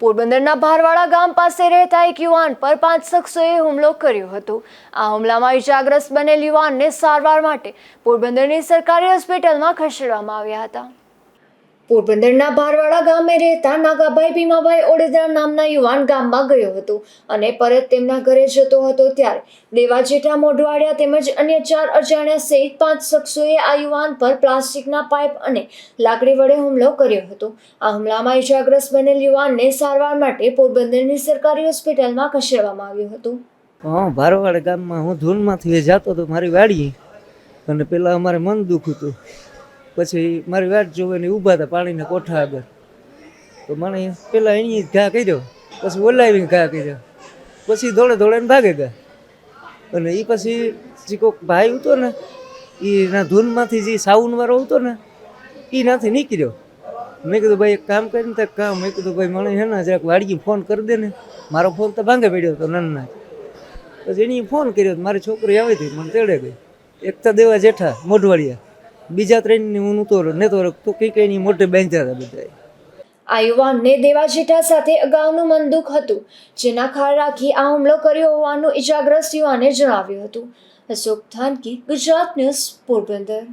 પોરબંદરના ભારવાડા ગામ પાસે રહેતા એક યુવાન પર પાંચ શખ્સોએ હુમલો કર્યો હતો. આ હુમલામાં ઇજાગ્રસ્ત બનેલ યુવાનને સારવાર માટે પોરબંદરની સરકારી હોસ્પિટલમાં ખસેડવામાં આવ્યા હતા. પોરબંદરના ભારવાડા ગામે રહેતા નાગાભાઈ ભીમાભાઈ ઓડેદરા નામના યુવાન ગામમાં ગયો હતો અને પરત તેમના ઘરે જતો હતો ત્યારે. દેવા જેઠા મોઢવાડિયા તેમજ અન્ય ચાર અજાણ્યા સહિત પાંચ શખ્સોએ આ યુવાન પર પ્લાસ્ટિકના પાઇપ અને લાકડી વડે હુમલો કર્યો હતો. આ હુમલામાં ઇજાગ્રસ્ત બનેલ યુવાનને સારવાર માટે પોરબંદરની સરકારી હોસ્પિટલમાં ખસેડવામાં આવ્યું હતું. હા, ભારવાડા ગામમાં હું ધૂનમાંથી જતો હતો, મારી વાડીએ. અને પેલા અમારે મન દુખ હતું. પછી મારી વાટ ને ઊભા હતા પાણીના કોઠા આગળ. તો મને પેલા એની ઘા કર્યો, પછી બોલાવીને ઘા કર્યો. પછી દોડે દોડે ભાગે ગયા. અને એ પછી જે કોઈક ભાઈ હતો ને એના ધૂનમાંથી જે સાઉન્ડવાળો હતો ને એ નાથી નીકળ્યો. મેં કીધું, ભાઈ, એક કામ કરીને તો કામ. મેં કીધું, ભાઈ મને હે ને, જરાક વાડગી ફોન કરી દે ને, મારો ફોન તો ભાંગે પડ્યો હતો નાના પછી એની ફોન કર્યો, મારી છોકરી આવી હતી, મને તેડે ગઈ. એક તો દેવા જેઠા, મોઢવાડિયા. બીજા ત્રણની હું નહોતો નહોતો તો કઈ કઈ મોટે બેંચા હતા બધા આ યુવાનને દેવા જેઠા સાથે અગાઉનું મનદુખ હતું, જેના ખાળ રાખી આ હુમલો કર્યો હોવાનું ઇજાગ્રસ્ત યુવાને જણાવ્યું હતું. અશોક થાનકી, ગુજરાત ન્યૂઝ પોરબંદર.